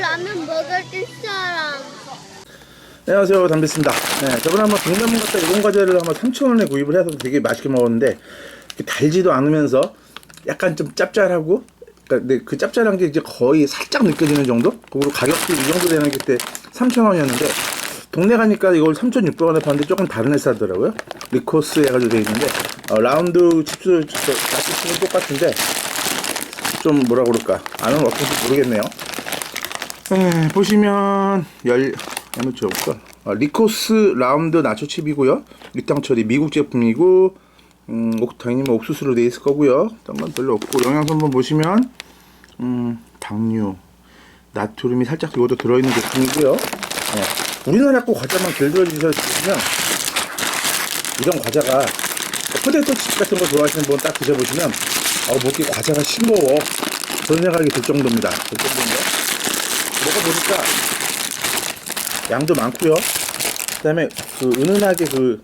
라면 먹을 사람. 안녕하세요. 담비입니다. 네, 저번에 한번 동대문 갔다 과자를 한번 3,000원에 구입을 해서 되게 맛있게 먹었는데 달지도 않으면서 약간 좀 짭짤하고 그러니까 근데 그 짭짤한 게 이제 거의 살짝 느껴지는 정도? 그리고 가격도 이 정도 되는 게 그때 3,000원이었는데 동네 가니까 이걸 3,600원에 파는데 조금 다른 회사더라고요. 리코스 해가지고 돼 있는데 어, 라운드 칩스 맛집은 똑같은데 좀 뭐라 그럴까? 아는 어떤지 모르겠네요 에, 보시면 열 한번 줘볼까? 아, 리코스 라운드 나초 칩이고요. 유탕 처리 미국 제품이고 음, 옥, 당연히 뭐 옥수수로 돼 있을 거고요. 딴건 별로 없고 영양성분 보시면 음, 당류, 나트륨이 살짝 이것도 들어있는 제품이고요. 네. 우리나라 거 과자만 길들여 주시면 이런 과자가 포테토 칩 같은 거 좋아하시는 분 딱 드셔보시면 어, 먹기 과자가 싱거워 그런 생각이 들 정도입니다. 들 정도인데 먹어보니까 양도 많고요. 그다음에 그 은은하게 그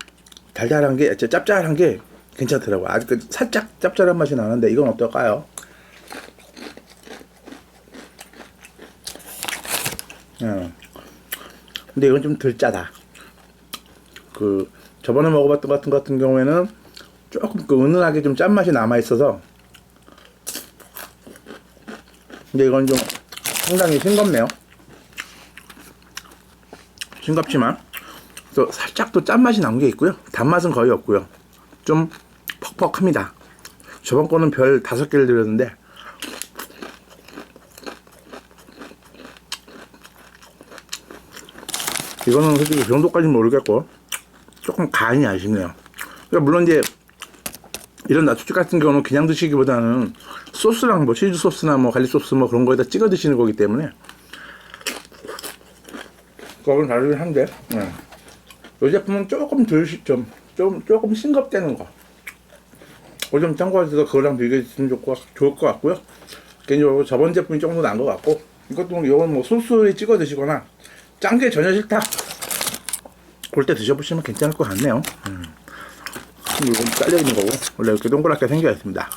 달달한 게 짭짤한 게 괜찮더라고요. 아직 그 살짝 짭짤한 맛이 나는데 이건 어떨까요? 음. 근데 이건 좀 덜 짜다. 그 저번에 먹어봤던 것 같은 것 같은 경우에는 조금 그 은은하게 좀 짠맛이 남아 있어서 근데 이건 좀 상당히 싱겁네요. 싱겁지만 또 살짝 또 짠맛이 난게 있고요. 단맛은 거의 없고요. 좀 퍽퍽합니다. 저번 거는 별 다섯 개를 드렸는데 이거는 솔직히 그 정도까지는 모르겠고 조금 간이 아쉽네요. 그러니까 물론 이제 이런 나초집 같은 경우는 그냥 드시기보다는 소스랑 뭐 치즈 소스나 뭐 갈릭 소스 뭐 그런 거에다 찍어 드시는 거기 때문에 그거는 다르긴 한데 네. 이 제품은 조금 덜 시- 좀, 좀 조금 싱겁다는 거. 그거 좀 참고하셔서 그거랑 비교해주시면 것, 좋을 것 같고요. 개인적으로 저번 제품이 조금 더 나은 것 같고 이것도 이건 뭐 소스에 찍어 드시거나 짠 게 전혀 싫다. 그럴 때 드셔보시면 괜찮을 것 같네요. 음. 이건 잘려 있는 거고 원래 이렇게 동그랗게 생겨 있습니다.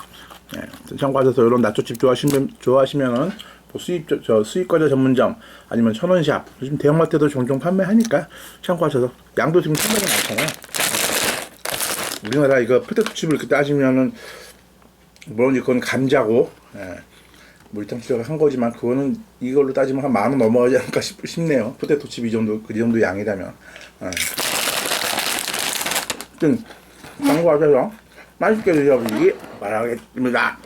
네. 참고하셔서 이런 나초칩 좋아하시면 좋아하시면은 뭐 수입 저, 저 수입 과자 전문점 아니면 천원샵 요즘 대형마트도 종종 판매하니까 참고하셔서 양도 지금 상당히 많잖아요. 우리나라 이거 포테토칩을 이렇게 따지면은 물론 이건 감자고 예. 물탕 수가 한 거지만 그거는 이걸로 따지면 한 만 원 넘어가지 않을까 싶, 싶네요. 포테토칩 이 정도 그 정도 양이라면. 예. 하여튼 참고하셔서 맛있게 드셔보시기 바라겠습니다.